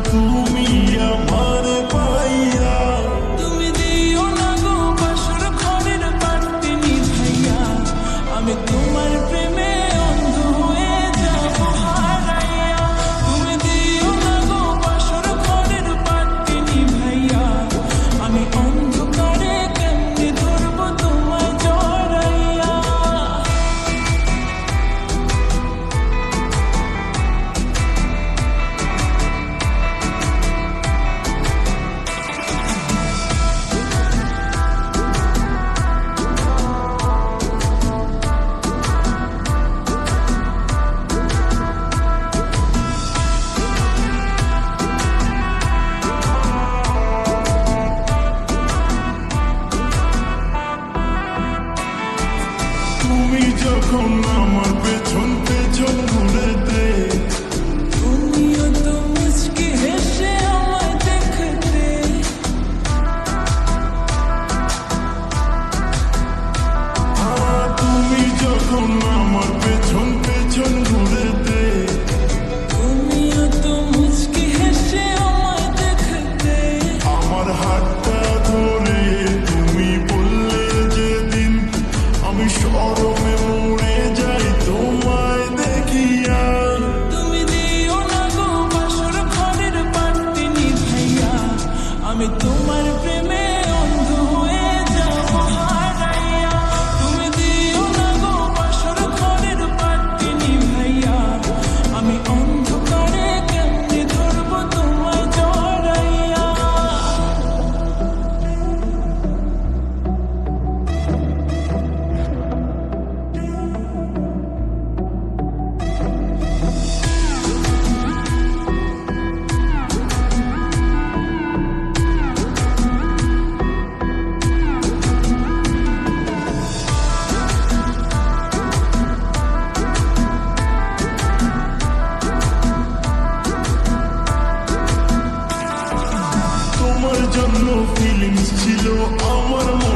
তুমি আমার যখন আমার পেছন পেছন ঘুরে দেয়। no feelings, she don't want to